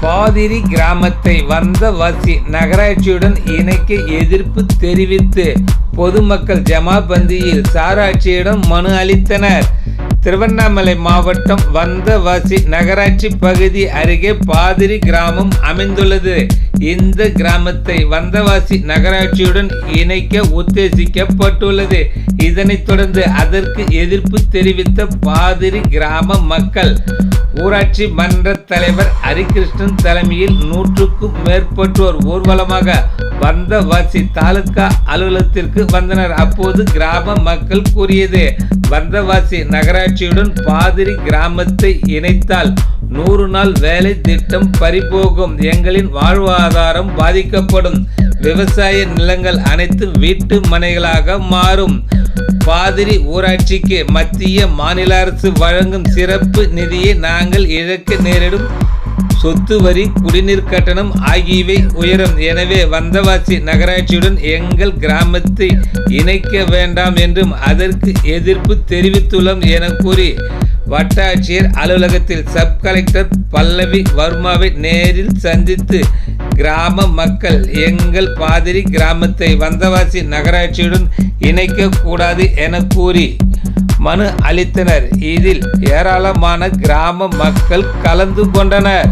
பாதிரி கிராமத்தை வந்தவாசி நகராட்சியுடன் இணைக்க எதிர்ப்பு தெரிவித்து பொதுமக்கள் ஜமாபந்தியில் சாராட்சியிடம் மனு அளித்தனர். திருவண்ணாமலை மாவட்டம் வந்தவாசி நகராட்சி பகுதி அருகே பாதிரி கிராமம் அமைந்துள்ளது. இந்த கிராமத்தை வந்தவாசி நகராட்சியுடன் இணைக்க உத்தேசிக்கப்பட்டுள்ளது. இதனைத் தொடர்ந்து அதற்கு எதிர்ப்பு தெரிவித்த பாதிரி கிராம மக்கள் ஊராட்சி மன்ற தலைவர் ஹரிகிருஷ்ணன் தலைமையில் நூற்றுக்கும் மேற்பட்டோர் ஊர்வலமாக வந்தவாசி தாலுகா அலுவலகத்திற்கு வந்தனர். அப்போது கிராம மக்கள் கூறியது வந்தவாசி நகராட்சியுடன் பாதிரி கிராமத்தை இணைத்தால் நூறு நாள் வேலை திட்டம் பறிபோகும். எங்களின் வாழ்வாதாரம் பாதிக்கப்படும். விவசாய நிலங்கள் அனைத்து வீட்டு மனைகளாக மாறும். பாதிரி ஊராட்சிக்கு மத்திய மாநில அரசு வழங்கும் சிறப்பு நிதியை நாங்கள் இழக்க நேரிடும் சொத்து வரி குடிநீர் கட்டணம் ஆகியவை உயரும். எனவே வந்தவாசி நகராட்சியுடன் எங்கள் கிராமத்தை இணைக்க வேண்டாம் என்றும் அதற்கு எதிர்ப்பு தெரிவித்துள்ளோம் என கூறி வட்டாட்சியர் அலுவலகத்தில் சப் கலெக்டர் பல்லவி வர்மாவை நேரில் சந்தித்து கிராம மக்கள் எங்கள் பாதிரி கிராமத்தை வந்தவாசி நகராட்சியுடன் இணைக்க கூடாது என கூறி மனு அளித்தனர். இதில் ஏராளமான கிராம மக்கள் கலந்து கொண்டனர்.